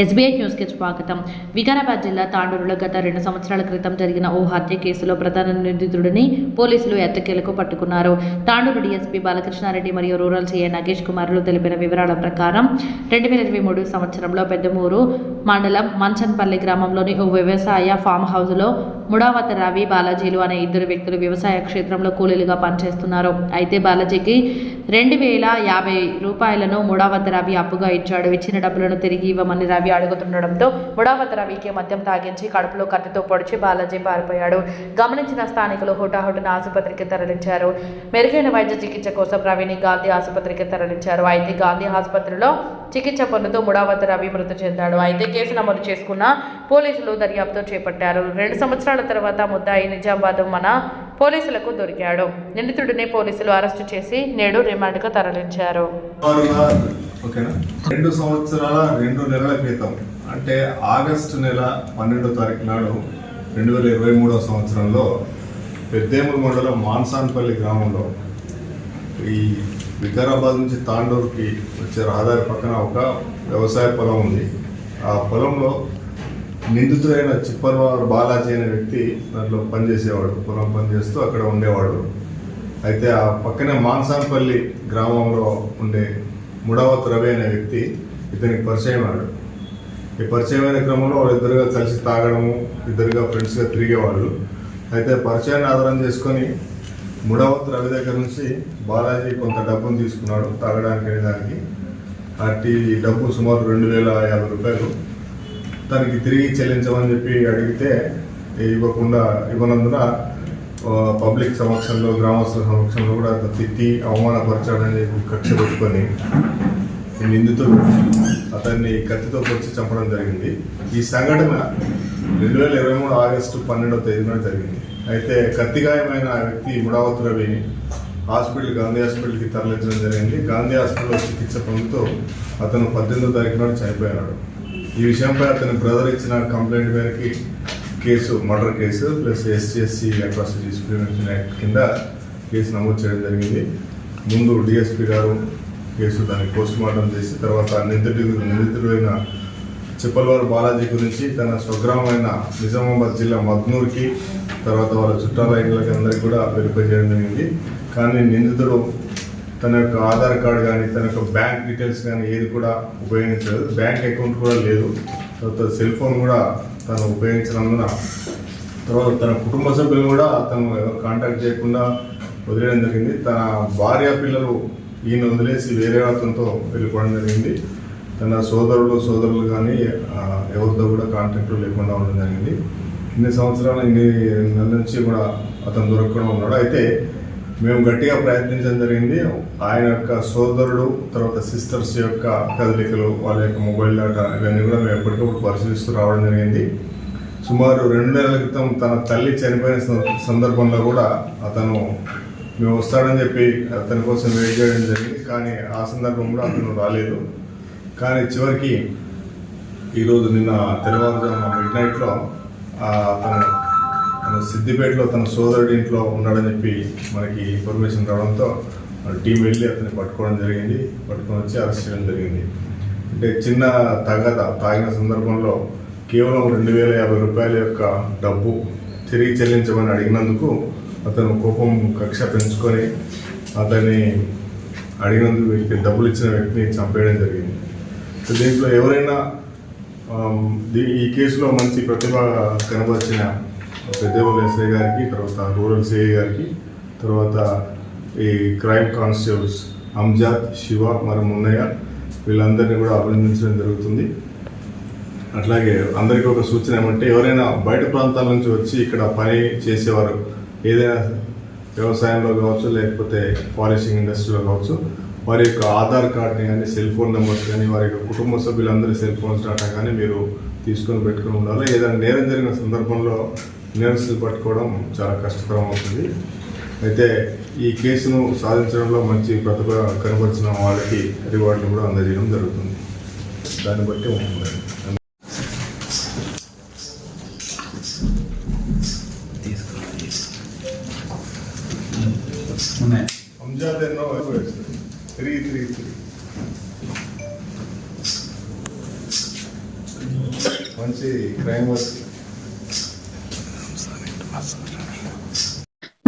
SBI న్యూస్కి స్వాగతం. వికారాబాద్ జిల్లా తాండూరులో గత రెండు సంవత్సరాల క్రితం జరిగిన ఓ హత్య కేసులో ప్రధాన నిందితుడిని పోలీసులు ఎట్టకేలకు పట్టుకున్నారు. తాండూరు డీఎస్పీ బాలకృష్ణారెడ్డి మరియు రూరల్ సీఐ నగేష్ కుమార్లు తెలిపిన వివరాల ప్రకారం రెండు వేల ఇరవై మూడు సంవత్సరంలో పెద్దమూరు మండలం మంచన్పల్లి గ్రామంలోని ఓ వ్యవసాయ ఫామ్ హౌస్లో ముడావత రవి బాలాజీలు అనే ఇద్దరు వ్యక్తులు వ్యవసాయ క్షేత్రంలో కూలీలుగా పనిచేస్తున్నారు. అయితే బాలాజీకి రెండు వేల యాభై రూపాయలను మూడావత రవి అప్పుగా ఇచ్చాడు. ఇచ్చిన డబ్బులను తిరిగి ఇవ్వమని రవి అడుగుతుండడంతో మూడావత రవికి మద్యం తాగించి కడుపులో కత్తితో పొడిచి బాలాజీ పారిపోయాడు. గమనించిన స్థానికులు హుటాహుటిన ఆసుపత్రికి తరలించారు. మెరుగైన వైద్య చికిత్స కోసం రవిని గాంధీ ఆసుపత్రికి తరలించారు. అయితే గాంధీ ఆసుపత్రిలో చికిత్స పొందుతూ మూడావత రవి మృతి చెందాడు. అయితే కేసు నమోదు చేసుకున్న పోలీసులు దర్యాప్తు చేపట్టారు. రెండు సంవత్సరాల తర్వాత ముద్దాయి నిజామాబాద్ మన పోలీసులకు దొరికాడు. నిందితుడిని పోలీసులు అరెస్టు చేసి నేడు రిమాండ్కు తరలించారు. రెండు సంవత్సరాల రెండు నెలల క్రితం అంటే ఆగస్టు నెల పన్నెండో తారీఖు నాడు రెండు వేల ఇరవై మూడో సంవత్సరంలో పెద్దేముల మండలం మాన్సాన్పల్లి గ్రామంలో ఈ వికారాబాద్ నుంచి తాండూరుకి వచ్చే రహదారి పక్కన ఒక వ్యవసాయ పొలం ఉంది. ఆ పొలంలో నిందితుడైన చిప్పర్వారు బాలాజీ అనే వ్యక్తి దాంట్లో పనిచేసేవాడు పొలం పనిచేస్తూ అక్కడ ఉండేవాడు. అయితే ఆ పక్కనే మాన్సాన్పల్లి గ్రామంలో ఉండే ముడావత్ రవి అనే వ్యక్తి ఇతనికి పరిచయం అయ్యాడు. ఈ పరిచయమైన క్రమంలో వాళ్ళిద్దరుగా కలిసి తాగడము ఇద్దరుగా ఫ్రెండ్స్గా తిరిగేవాళ్ళు. అయితే పరిచయాన్ని ఆధారం చేసుకొని ముడావత్ రవి దగ్గర నుంచి బాలాజీ కొంత డబ్బును తీసుకున్నాడు తాగడానికి అనే ఆ అట్టి డబ్బు సుమారు రెండు వేల యాభై రూపాయలు. తనకి తిరిగి చెల్లించమని చెప్పి అడిగితే ఇవ్వకుండా ఇవ్వనందున పబ్లిక్ సమక్షంలో గ్రామస్తుల సమక్షంలో కూడా అతను తిట్టి అవమానపరచాడని చెప్పి కక్ష పెట్టుకొని ఈ నిందితుడు అతన్ని కత్తితో పొడిచి చంపడం జరిగింది. ఈ సంఘటన రెండు వేల ఇరవై మూడు ఆగస్టు పన్నెండవ తేదీన జరిగింది. అయితే కత్తి గాయమైన వ్యక్తి ముడావత్ రవిని హాస్పిటల్ గాంధీ హాస్పిటల్కి తరలించడం జరిగింది. గాంధీ హాస్పిటల్లో చికిత్స పొందుతూ అతను పద్దెనిమిదో తారీఖు నాడు చనిపోయాడు ఈ విషయంపై అతని బ్రదర్ ఇచ్చిన కంప్లైంట్ మేరకి case murder case plus SC SC SC atrocities prevention act కింద కేసు నమోదు చేయడం జరిగింది. ముందు డిఎస్పీ గారు కేసు దాన్ని పోస్ట్ మార్టం చేసి తర్వాత నిందితుడి నిందితుడైన చిప్పలవారు బాలాజీ గురించి తన స్వగ్రామమైన నిజామాబాద్ జిల్లా మద్నూర్కి తర్వాత వాళ్ళ చుట్టాల ఇళ్ళకి అందరికీ కూడా వెరిఫై చేయడం జరిగింది. కానీ నిందితుడు తన యొక్క ఆధార్ కార్డు కానీ తన యొక్క బ్యాంక్ డీటెయిల్స్ కానీ ఏది కూడా ఉపయోగించలేదు. బ్యాంక్ అకౌంట్ కూడా లేదు. తర్వాత సెల్ ఫోన్ కూడా తను ఉపయోగించినందున తర్వాత తన కుటుంబ సభ్యులు కూడా తను కాంటాక్ట్ చేయకుండా వదిలేయడం జరిగింది. తన భార్య పిల్లలు ఈయన వదిలేసి వేరే అతనితో వెళ్ళిపోవడం జరిగింది. తన సోదరులు సోదరులు కానీ ఎవరితో కూడా కాంటాక్ట్ లేకుండా ఉండడం జరిగింది. ఇన్ని సంవత్సరాలు ఇన్ని నెలల నుంచి కూడా అతను దొరకకుండా ఉన్నాడు. అయితే మేము గట్టిగా ప్రయత్నించడం జరిగింది. ఆయన యొక్క సోదరుడు తర్వాత సిస్టర్స్ యొక్క కదలికలు వాళ్ళ యొక్క మొబైల్ డేటా ఇవన్నీ కూడా మేము ఎప్పటికప్పుడు పరిశీలిస్తూ రావడం జరిగింది. సుమారు రెండు నెలల క్రితం తన తల్లి చనిపోయిన సందర్భంలో కూడా అతను మేము వస్తాడని చెప్పి అతని కోసం వెయిట్ చేయడం జరిగింది. కానీ ఆ సందర్భంలో అతను రాలేదు. కానీ చివరికి ఈరోజు నిన్న తెల్లవారుజామున మిడ్ నైట్లో అతను సిద్దిపేటలో తన సోదరుడి ఇంట్లో ఉన్నాడని చెప్పి మనకి ఇన్ఫర్మేషన్ రావడంతో టీం వెళ్ళి అతన్ని పట్టుకోవడం జరిగింది. పట్టుకొని వచ్చి అరెస్ట్ చేయడం జరిగింది. అంటే చిన్న తగద తాగిన సందర్భంలో కేవలం రెండు వేల యాభై రూపాయల యొక్క డబ్బు తిరిగి చెల్లించమని అడిగినందుకు అతను కోపం కక్ష పెంచుకొని అతన్ని అడిగినందుకు వీరికి డబ్బులు ఇచ్చిన వ్యక్తిని చంపేయడం జరిగింది. సో దీంట్లో ఎవరైనా ఈ కేసులో మంచి ప్రతిభ కనబరిచిన పెద్దవాళ్ళ ఎస్ఐ గారికి తర్వాత రూరల్ సిఐ గారికి తర్వాత ఈ క్రైమ్ కానిస్టేబుల్స్ అంజాద్ శివ మరి మున్నయ్య వీళ్ళందరినీ కూడా అభినందించడం జరుగుతుంది. అట్లాగే అందరికీ ఒక సూచన ఏమంటే ఎవరైనా బయట ప్రాంతాల నుంచి వచ్చి ఇక్కడ పని చేసేవారు ఏదైనా వ్యవసాయంలో కావచ్చు లేకపోతే పాలిషింగ్ ఇండస్ట్రీలో కావచ్చు వారి యొక్క ఆధార్ కార్డ్ని కానీ సెల్ ఫోన్ నెంబర్స్ కానీ వారి యొక్క కుటుంబ సభ్యులందరి సెల్ ఫోన్స్ డాటా కానీ మీరు తీసుకొని పెట్టుకుని ఉండాలి. ఏదైనా నేరం జరిగిన సందర్భంలో నేరస్తులు పట్టుకోవడం చాలా కష్టతరం అవుతుంది. అయితే ఈ కేసును సాధించడంలో మంచి ప్రతిభ కనబరిచిన వాళ్ళకి రివార్డులు కూడా అందజేయడం జరుగుతుంది. దాన్ని బట్టి ఉంటుంది అంజాద్ ఎన్నో త్రీ త్రీ త్రీ. మంచి క్రైమ్ వర్క్.